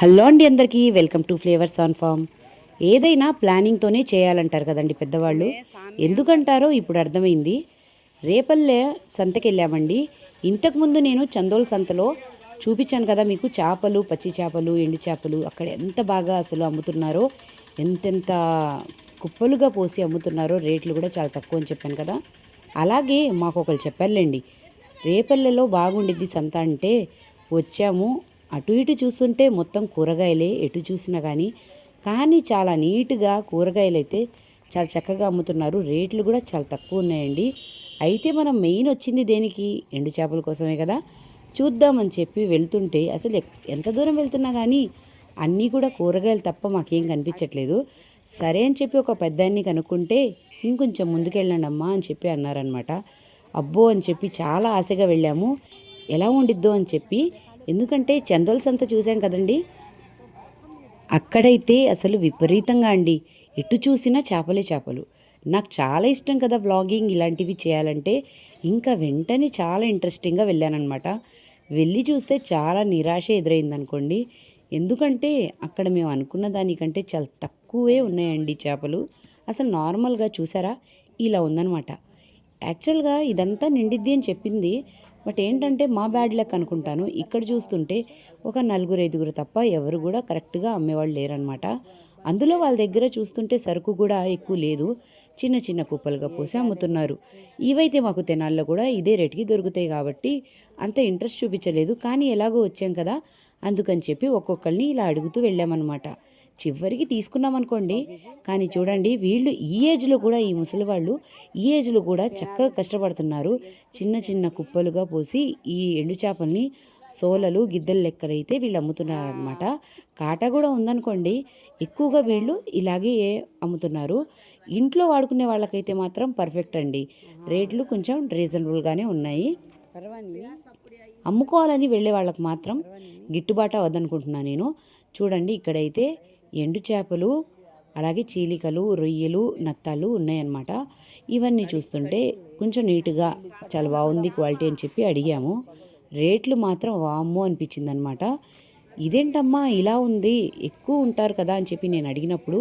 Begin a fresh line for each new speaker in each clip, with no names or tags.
Hello అండి అందరికీ welcome to flavours on farm. ఏదైనా ప్లానింగ్తోనే చేయాలంటారు కదండి పెద్దవాళ్ళు. ఎందుకంటారో ఇప్పుడు అర్థమైంది. రేపల్లె సంతకి వెళ్ళామండి ఇంతకుముందు నేను చందోల్ సంతలో చూపించాను కదా మీకు చేపలు పచ్చి చేపలు ఎండు చేపలు అక్కడ ఎంత బాగా అసలు అమ్ముతున్నారో ఎంతెంత కుప్పలుగా పోసి అమ్ముతున్నారో రేట్లు కూడా చాలా తక్కువ అని చెప్పాను కదా. అలాగే మాకు ఒకరు చెప్పారులేండి రేపల్లెలో బాగుండిద్ది సంత అంటే వచ్చాము అటు ఇటు చూస్తుంటే మొత్తం కూరగాయలే ఎటు చూసినా కానీ కానీ చాలా నీట్గా కూరగాయలు అయితే చాలా చక్కగా అమ్ముతున్నారు. రేట్లు కూడా చాలా తక్కువ ఉన్నాయండి. అయితే మనం మెయిన్ వచ్చింది దేనికి? ఎండు చేపల కోసమే కదా. చూద్దామని చెప్పి వెళ్తుంటే అసలు ఎంత దూరం వెళ్తున్నా కానీ అన్నీ కూడా కూరగాయలు తప్ప మాకేం కనిపించట్లేదు. సరే అని చెప్పి ఒక పెద్దాన్ని కనుక్కుంటే ఇంకొంచెం ముందుకెళ్ళండి అమ్మా అని చెప్పి అన్నారనమాట అబ్బో అని చెప్పి చాలా ఆశగా వెళ్ళాము. ఎలా ఉండిద్దో అని చెప్పి ఎందుకంటే చందోల్ సంత చూసాం కదండి? అక్కడైతే అసలు విపరీతంగా అండి. ఎటు చూసినా చేపలే చేపలు. నాకు చాలా ఇష్టం కదా వ్లాగింగ్ ఇలాంటివి చేయాలంటే. ఇంకా వెంటనే చాలా ఇంట్రెస్టింగ్గా వెళ్ళానమాట వెళ్ళి చూస్తే చాలా నిరాశ ఎదురైందనుకోండి. ఎందుకంటే అక్కడ మేము అనుకున్న దానికంటే చాలా తక్కువే ఉన్నాయండి చేపలు. అసలు నార్మల్గా చూసారా? ఇలా ఉందనమాట యాక్చువల్గా ఇదంతా నిండిద్ది అని చెప్పింది. బట్ ఏంటంటే మా బ్యాడ్ లక్ అనుకుంటాను. ఇక్కడ చూస్తుంటే ఒక నలుగురు ఐదుగురు తప్ప ఎవరు కూడా కరెక్ట్గా అమ్మేవాళ్ళు లేరనమాట అందులో వాళ్ళ దగ్గర చూస్తుంటే సరుకు కూడా ఎక్కువ లేదు. చిన్న చిన్న కుప్పలుగా పోసి అమ్ముతున్నారు. ఇవైతే మాకు తెనాల్లో కూడా ఇదే రేటుకి దొరుకుతాయి కాబట్టి అంత ఇంట్రెస్ట్ చూపించలేదు. కానీ ఎలాగో వచ్చాం కదా అందుకని చెప్పి ఒక్కొక్కరిని ఇలా అడుగుతూ వెళ్ళామన్నమాట. చివరికి తీసుకున్నాం అనుకోండి కానీ చూడండి వీళ్ళు ఈ ఏజ్లో కూడా ఈ ముసలి వాళ్ళు ఈ ఏజ్లో కూడా చక్కగా కష్టపడుతున్నారు. చిన్న చిన్న కుప్పలుగా పోసి ఈ ఎండు చేపల్ని సోలలు గిద్దెల లెక్కలైతే వీళ్ళు అమ్ముతున్నారు అనమాట కాటా కూడా ఉందనుకోండి ఎక్కువగా వీళ్ళు ఇలాగే అమ్ముతున్నారు. ఇంట్లో వాడుకునే వాళ్ళకైతే మాత్రం పర్ఫెక్ట్ అండి. రేట్లు కొంచెం రీజనబుల్గానే ఉన్నాయి. అమ్ముకోవాలని వెళ్ళే వాళ్ళకి మాత్రం గిట్టుబాటు అవ్వదనుకుంటున్నాను నేను. చూడండి ఇక్కడైతే ఎండు చేపలు అలాగే చీలికలు రొయ్యలు నత్తాలు ఉన్నాయన్నమాట. ఇవన్నీ చూస్తుంటే కొంచెం నీట్గా చాలా బాగుంది క్వాలిటీ అని చెప్పి అడిగాము. రేట్లు మాత్రం వామ్మో అనిపించింది అనమాట ఇదేంటమ్మా ఇలా ఉంది ఎక్కువ ఉంటారు కదా అని చెప్పి నేను అడిగినప్పుడు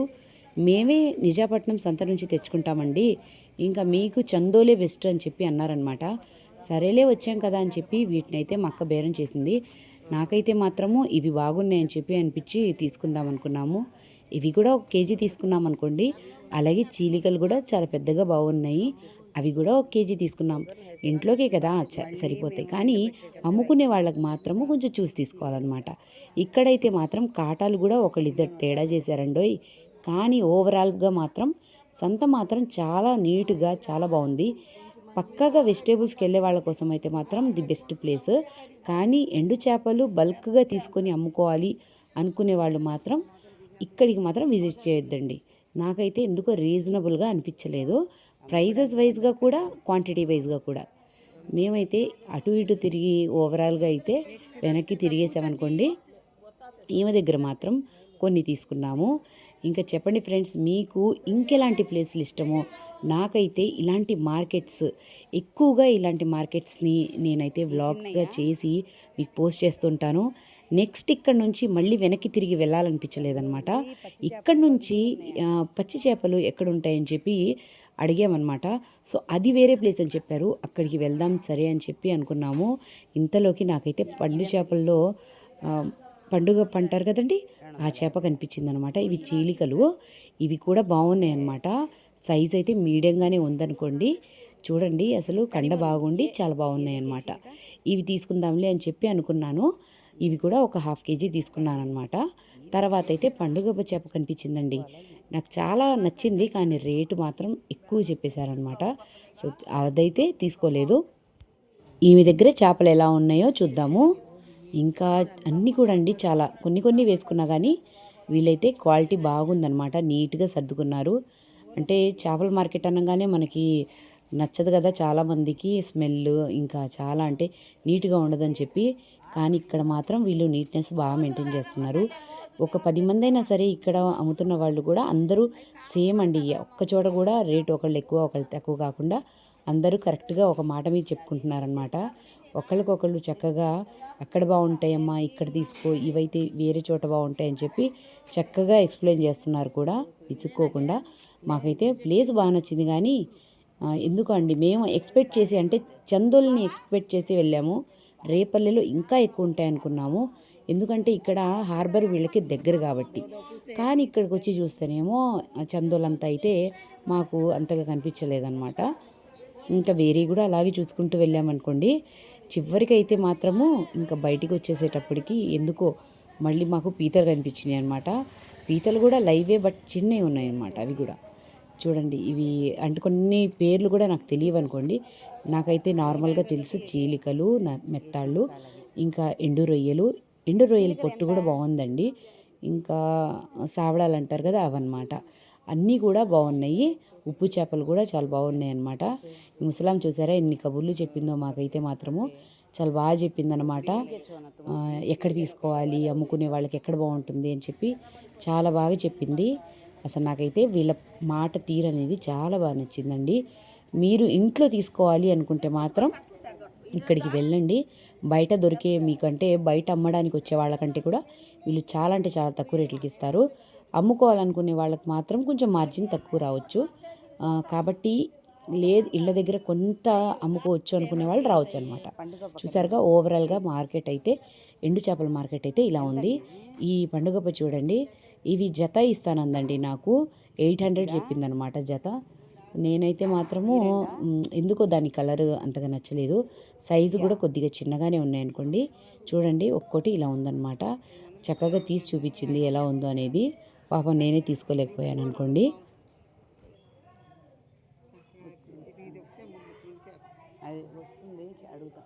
మేమే నిజాపట్నం సంత నుంచి తెచ్చుకుంటామండి ఇంకా మీకు చందోలే బెస్ట్ అని చెప్పి అన్నారనమాట సరేలే వచ్చాం కదా అని చెప్పి వీటినైతే మా అక్క బేరం చేసింది. నాకైతే మాత్రము ఇవి బాగున్నాయని చెప్పి అనిపించి తీసుకుందాం అనుకున్నాము. ఇవి కూడా ఒక కేజీ తీసుకున్నాం అనుకోండి. అలాగే చీలికలు కూడా చాలా పెద్దగా బాగున్నాయి. అవి కూడా ఒక కేజీ తీసుకున్నాం. ఇంట్లోకే కదా చ- సరిపోతాయి. కానీ అమ్ముకునే వాళ్ళకి మాత్రము కొంచెం చూసి తీసుకోవాలన్నమాట. ఇక్కడైతే మాత్రం కాటాలు కూడా ఒకళ్ళిద్దరు తేడా చేశారండోయ్. కానీ ఓవరాల్గా మాత్రం సంత మాత్రం చాలా నీట్గా చాలా బాగుంది. పక్కాగా వెజిటేబుల్స్కి వెళ్ళే వాళ్ళ కోసం అయితే మాత్రం ది బెస్ట్ ప్లేస్. కానీ ఎండు చేపలు బల్క్గా తీసుకొని అమ్ముకోవాలి అనుకునే వాళ్ళు మాత్రం ఇక్కడికి మాత్రం విజిట్ చేయొద్దండి. నాకైతే ఎందుకో రీజనబుల్గా అనిపించలేదు. ప్రైజెస్ వైజ్గా కూడా క్వాంటిటీ వైజ్గా కూడా. మేమైతే అటు ఇటు తిరిగి ఓవరాల్గా అయితే వెనక్కి తిరిగేసామనుకోండి ఈమె దగ్గర మాత్రం కొన్ని తీసుకున్నాము. ఇంకా చెప్పండి ఫ్రెండ్స్ మీకు ఇంకెలాంటి ప్లేసులు ఇష్టమో నాకైతే ఇలాంటి మార్కెట్స్ ఎక్కువగా ఇలాంటి మార్కెట్స్ని నేనైతే వ్లాగ్స్గా చేసి మీకు పోస్ట్ చేస్తుంటాను. నెక్స్ట్ ఇక్కడ నుంచి మళ్ళీ వెనక్కి తిరిగి వెళ్ళాలనిపించలేదన్నమాట. ఇక్కడ నుంచి పచ్చి చేపలు ఎక్కడ ఉంటాయని చెప్పి అడిగామన్నమాట. సో అది వేరే ప్లేస్ అని చెప్పారు. అక్కడికి వెళ్దాం సరే అని చెప్పి అనుకున్నాము. ఇంతలోకి నాకైతే పండు చేపల్లో పండుగ పంటారు కదండి ఆ చేప కనిపించింది అనమాట ఇవి చీలికలు. ఇవి కూడా బాగున్నాయి అనమాట సైజ్ అయితే మీడియంగానే ఉందనుకోండి. చూడండి అసలు కండ బాగుండి చాలా బాగున్నాయి అనమాట ఇవి తీసుకుందాంలే అని చెప్పి అనుకున్నాను. ఇవి కూడా ఒక హాఫ్ కేజీ తీసుకున్నాను అనమాట తర్వాత అయితే పండుగ చేప కనిపించిందండి. నాకు చాలా నచ్చింది కానీ రేటు మాత్రం ఎక్కువ చెప్పేశారనమాట సో అదైతే తీసుకోలేదు. ఈమె దగ్గర చేపలు ఎలా ఉన్నాయో చూద్దాము. ఇంకా అన్నీ కూడా అండి చాలా. కొన్ని కొన్ని వేసుకున్నా కానీ వీళ్ళైతే క్వాలిటీ బాగుందన్నమాట. నీట్గా సర్దుకున్నారు. అంటే చేపల మార్కెట్ అనగానే మనకి నచ్చదు కదా చాలామందికి స్మెల్ ఇంకా చాలా అంటే నీట్గా ఉండదని చెప్పి. కానీ ఇక్కడ మాత్రం వీళ్ళు నీట్నెస్ బాగా మెయింటైన్ చేస్తున్నారు. ఒక పది మంది అయినా సరే ఇక్కడ అమ్ముతున్న వాళ్ళు కూడా అందరూ సేమ్ అండి. ఒక్క చోట కూడా రేట్ ఒకళ్ళు ఎక్కువ ఒకళ్ళు తక్కువ కాకుండా అందరూ కరెక్ట్గా ఒక మాట మీద చెప్పుకుంటున్నారనమాట ఒకళ్ళకొకళ్ళు చక్కగా అక్కడ బాగుంటాయమ్మా ఇక్కడ తీసుకో ఇవైతే వేరే చోట బాగుంటాయని చెప్పి చక్కగా ఎక్స్ప్లెయిన్ చేస్తున్నారు కూడా. విసుక్కోకుండా. మాకైతే ప్లేస్ బాగా నచ్చింది కానీ ఎందుకు అండి మేము ఎక్స్పెక్ట్ చేసి అంటే చందోల్ని ఎక్స్పెక్ట్ చేసి వెళ్ళాము. రేపల్లెలో ఇంకా ఎక్కువ ఉంటాయి అనుకున్నాము ఎందుకంటే ఇక్కడ హార్బర్ వీళ్ళకి దగ్గర కాబట్టి. కానీ ఇక్కడికి వచ్చి చూస్తేనేమో చందోలంతా అయితే మాకు అంతగా కనిపించలేదన్నమాట. ఇంకా వేరే కూడా అలాగే చూసుకుంటూ వెళ్ళామనుకోండి చివరికి అయితే మాత్రము ఇంకా బయటికి వచ్చేసేటప్పటికి ఎందుకో మళ్ళీ మాకు పీతలు కనిపించినాయి అనమాట పీతలు కూడా లైవే బట్ చిన్నవి ఉన్నాయి అన్నమాట అవి కూడా. చూడండి ఇవి అంటే కొన్ని పేర్లు కూడా నాకు తెలియవు అనుకోండి. నాకైతే నార్మల్గా తెలుసు చీలికలు న- మెత్తాళ్ళు ఇంకా ఎండు రొయ్యలు. ఎండు రొయ్యల పొట్టు కూడా బాగుందండి. ఇంకా సావడాలు అంటారు కదా అవన్నమాట. అన్నీ కూడా బాగున్నాయి. ఉప్పు చేపలు కూడా చాలా బాగున్నాయి అన్నమాట ఈ ముసలాం చూసారా ఎన్ని కబుర్లు చెప్పిందో మాకైతే మాత్రము. చాలా బాగా చెప్పిందనమాట ఎక్కడ తీసుకోవాలి అమ్ముకునే వాళ్ళకి ఎక్కడ బాగుంటుంది అని చెప్పి చాలా బాగా చెప్పింది. అసలు నాకైతే వీళ్ళ మాట తీరు అనేది చాలా బాగా నచ్చిందండి. మీరు ఇంట్లో తీసుకోవాలి అనుకుంటే మాత్రం ఇక్కడికి వెళ్ళండి. బయట దొరికే మీకంటే బయట అమ్మడానికి వచ్చే వాళ్ళకంటే కూడా వీళ్ళు చాలా అంటే చాలా తక్కువ రేట్లకి ఇస్తారు. అమ్ముకోవాలనుకునే వాళ్ళకి మాత్రం కొంచెం మార్జిన్ తక్కువ రావచ్చు. కాబట్టి లేదు ఇళ్ళ దగ్గర కొంత అమ్ముకోవచ్చు అనుకునే వాళ్ళు రావచ్చు అనమాట చూసారుగా ఓవరాల్గా మార్కెట్ అయితే ఎండు చేపల మార్కెట్ అయితే ఇలా ఉంది. ఈ పండుగపై చూడండి ఇవి జత ఇస్తానందండి నాకు. ఎయిట్ హండ్రెడ్ చెప్పిందనమాట జత. నేనైతే మాత్రము ఎందుకో దాని కలర్ అంతగా నచ్చలేదు. సైజు కూడా కొద్దిగా చిన్నగానే ఉన్నాయనుకోండి. చూడండి ఒక్కోటి ఇలా ఉందన్నమాట. చక్కగా తీసి చూపించింది ఎలా ఉందో అనేది. పాపం నేనే తీసుకోలేకపోయాను అనుకోండి. అది వస్తుంది అడుగుతా.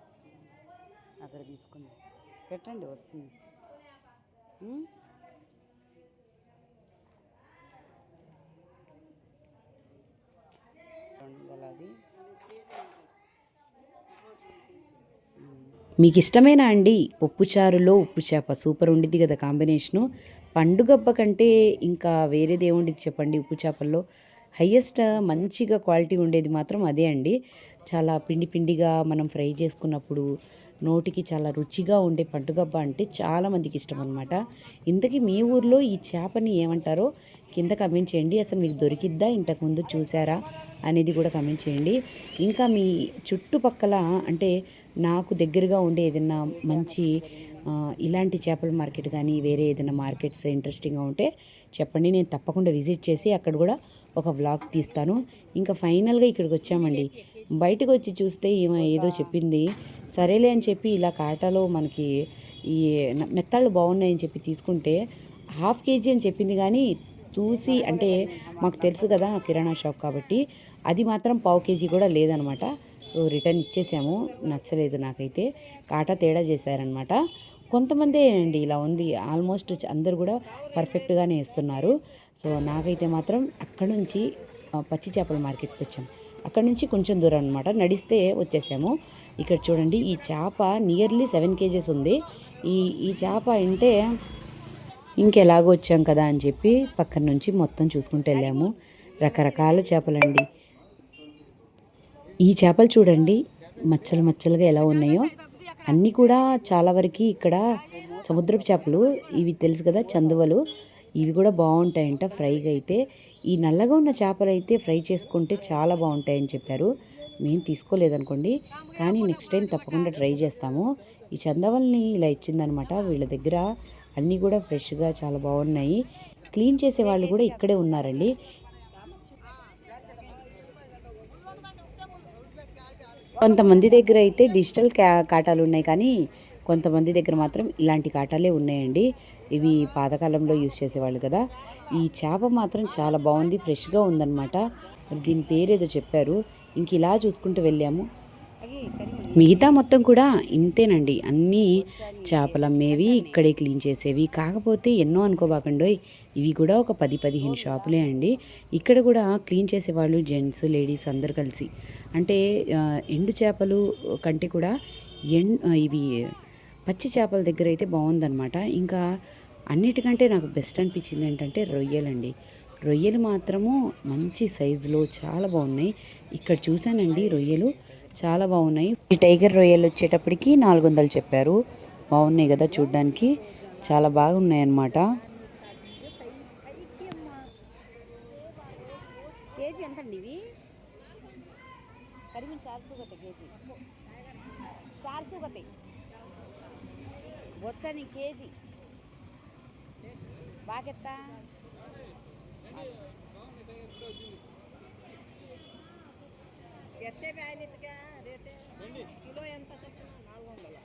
అక్కడ తీసుకుందాం. పెట్టండి వస్తుంది. ఉమ్? అది. మీకు ఇష్టమేనా అండి పప్పుచారులో ఉప్పు చేప. సూపర్ ఉండిద్ది కదా కాంబినేషను. పండుగబ్బ కంటే ఇంకా వేరేది ఏముండిద్ది చెప్పండి ఉప్పు చేపల్లో. హయ్యెస్ట్ మంచిగా క్వాలిటీ ఉండేది మాత్రం అదే అండి. చాలా పిండి పిండిగా మనం ఫ్రై చేసుకున్నప్పుడు నోటికి చాలా రుచిగా ఉండే పండుగబ్బ అంటే చాలామందికి ఇష్టం అనమాట ఇంతకీ మీ ఊర్లో ఈ చేపని ఏమంటారో కింద కమెంట్ చేయండి. అసలు మీకు దొరికిద్దా? ఇంతకుముందు చూసారా? అనేది కూడా కమెంట్ చేయండి. ఇంకా మీ చుట్టుపక్కల అంటే నాకు దగ్గరగా ఉండే ఏదైనా మంచి ఇలాంటి చేపల మార్కెట్ కానీ వేరే ఏదైనా మార్కెట్స్ ఇంట్రెస్టింగ్గా ఉంటే చెప్పండి. నేను తప్పకుండా విజిట్ చేసి అక్కడ కూడా ఒక వ్లాగ్ తీస్తాను. ఇంకా ఫైనల్గా ఇక్కడికి వచ్చామండి. బయటకు వచ్చి చూస్తే ఈమె ఏదో చెప్పింది. సరేలే అని చెప్పి ఇలా కాటాలో మనకి ఈ మెత్తాళ్ళు బాగున్నాయని చెప్పి తీసుకుంటే హాఫ్ కేజీ అని చెప్పింది కానీ చూసి అంటే మాకు తెలుసు కదా కిరాణా షాప్ కాబట్టి అది మాత్రం పావు కేజీ కూడా లేదనమాట. సో రిటర్న్ ఇచ్చేసాము. నచ్చలేదు నాకైతే. కాటా తేడా చేశారనమాట. కొంతమంది అండి ఇలా ఉంది. ఆల్మోస్ట్ అందరు కూడా పర్ఫెక్ట్గానే ఇస్తున్నారు సో నాకైతే మాత్రం అక్కడ నుంచి పచ్చి చేపల మార్కెట్కి వచ్చాం. అక్కడ నుంచి కొంచెం దూరం అనమాట నడిస్తే వచ్చేసాము. ఇక్కడ చూడండి ఈ చేప నియర్లీ సెవెన్ కేజెస్ ఉంది. ఈ ఈ చేప అంటే ఇంకెలాగో వచ్చాం కదా అని చెప్పి పక్కన నుంచి మొత్తం చూసుకుంటూ వెళ్ళాము. రకరకాల చేపలండి. ఈ చేపలు చూడండి మచ్చలు మచ్చలుగా ఎలా ఉన్నాయో. అన్నీ కూడా చాలా వరకు ఇక్కడ సముద్రపు చేపలు ఇవి తెలుసు కదా చందువలు. ఇవి కూడా బాగుంటాయంట. ఫ్రైగా అయితే ఈ నల్లగా ఉన్న చేపలు అయితే ఫ్రై చేసుకుంటే చాలా బాగుంటాయని చెప్పారు. మేము తీసుకోలేదనుకోండి. కానీ నెక్స్ట్ టైం తప్పకుండా ట్రై చేస్తాము. ఈ చందవల్ని ఇలా ఇచ్చిందనమాట. వీళ్ళ దగ్గర అన్నీ కూడా ఫ్రెష్గా చాలా బాగున్నాయి. క్లీన్ చేసే వాళ్ళు కూడా ఇక్కడే ఉన్నారండి. కొంతమంది దగ్గర అయితే డిజిటల్ కా కాటాలు ఉన్నాయి కానీ కొంతమంది దగ్గర మాత్రం ఇలాంటి కాటాలే ఉన్నాయండి. ఇవి పాతకాలంలో యూజ్ చేసేవాళ్ళు కదా. ఈ చేప మాత్రం చాలా బాగుంది ఫ్రెష్గా ఉందన్నమాట. మరి దీని పేరేదో చెప్పారు. ఇంక ఇలా చూసుకుంటూ వెళ్ళాము. మిగతా మొత్తం కూడా ఇంతేనండి. అన్నీ చేపలు అమ్మేవి ఇక్కడే క్లీన్ చేసేవి. కాకపోతే ఎన్నో అనుకోబాకండో ఇవి కూడా ఒక పది పదిహేను షాపులే అండి. ఇక్కడ కూడా క్లీన్ చేసేవాళ్ళు జెంట్స్ లేడీస్ అందరు కలిసి. అంటే ఎండు చేపలు కంటే కూడా ఎండ్ ఇవి పచ్చి చేపల దగ్గర అయితే బాగుందన్నమాట. ఇంకా అన్నిటికంటే నాకు బెస్ట్ అనిపించింది ఏంటంటే రొయ్యలండి రొయ్యలు మాత్రము మంచి సైజులో చాలా బాగున్నాయి. ఇక్కడ చూశానండి రొయ్యలు చాలా బాగున్నాయి. ఈ టైగర్ రొయ్యలు వచ్చేటప్పటికి నాలుగు వందలు చెప్పారు. బాగున్నాయి కదా చూడ్డానికి. చాలా బాగున్నాయి అన్నమాట
కేజీ ఎంత అండి ఇవి? చార్ సौ కేజీ. చార్ सौ బొచ్చని కేజీ. బాగెత్తా.
ఎత్తే రేటే? కిలో ఎంత నాలుగు వందలు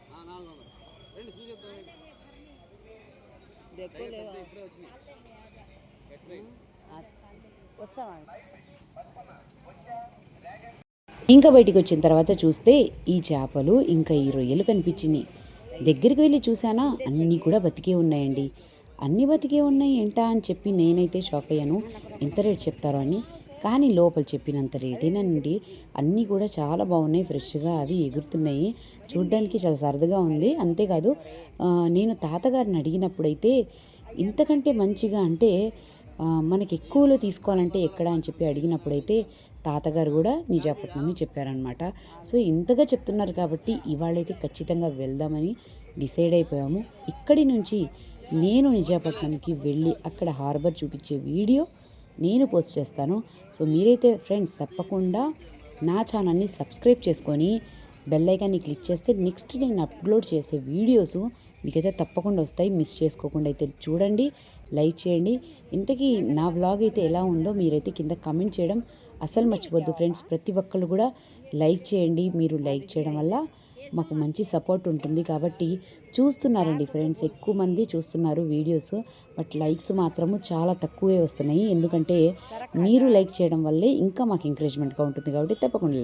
ఇంకా బయటికి వచ్చిన తర్వాత చూస్తే ఈ చేపలు ఇంకా ఈ రొయ్యలు కనిపించినాయి. దగ్గరికి వెళ్ళి చూశానా? అన్నీ కూడా బతికే ఉన్నాయండి. అన్నీ బతికే ఉన్నాయి ఏంటా అని చెప్పి నేనైతే షాక్ అయ్యాను. ఎంత రేట్ చెప్తారో అని. కానీ లోపల చెప్పినంత రేటేనండి అన్నీ కూడా చాలా బాగున్నాయి ఫ్రెష్గా అవి ఎగురుతున్నాయి. చూడ్డానికి చాలా సరదాగా ఉంది. అంతేకాదు నేను తాతగారిని అడిగినప్పుడైతే ఇంతకంటే మంచిగా అంటే మనకి ఎక్కువలో తీసుకోవాలంటే ఎక్కడ అని చెప్పి అడిగినప్పుడైతే తాతగారు కూడా నిజాపట్నం చెప్పారనమాట సో ఇంతగా చెప్తున్నారు కాబట్టి ఇవాళైతే ఖచ్చితంగా వెళ్దామని డిసైడ్ అయిపోయాము. ఇక్కడి నుంచి నేను నిజాపట్నంకి వెళ్ళి అక్కడ హార్బర్ చూపించే వీడియో నేను పోస్ట్ చేస్తాను. సో మీరైతే ఫ్రెండ్స్ తప్పకుండా నా ఛానల్ని సబ్స్క్రైబ్ చేసుకొని బెల్ ఐకాన్ని క్లిక్ చేస్తే నెక్స్ట్ నేను అప్లోడ్ చేసే వీడియోస్ మీకైతే తప్పకుండా వస్తాయి. మిస్ చేసుకోకుండా అయితే చూడండి లైక్ చేయండి. ఇంతకీ నా వ్లాగ్ అయితే ఎలా ఉందో మీరైతే కింద కమెంట్ చేయడం అసలు మర్చిపోద్దు ఫ్రెండ్స్. ప్రతి ఒక్కళ్ళు కూడా లైక్ చేయండి. మీరు లైక్ చేయడం వల్ల మాకు మంచి సపోర్ట్ ఉంటుంది కాబట్టి చూస్తున్నారండి ఫ్రెండ్స్. ఎక్కువ మంది చూస్తున్నారు వీడియోస్ బట్ లైక్స్ మాత్రము చాలా తక్కువే వస్తున్నాయి. ఎందుకంటే మీరు లైక్ చేయడం వల్లే ఇంకా మాకు ఎంకరేజ్మెంట్గా ఉంటుంది కాబట్టి తప్పకుండా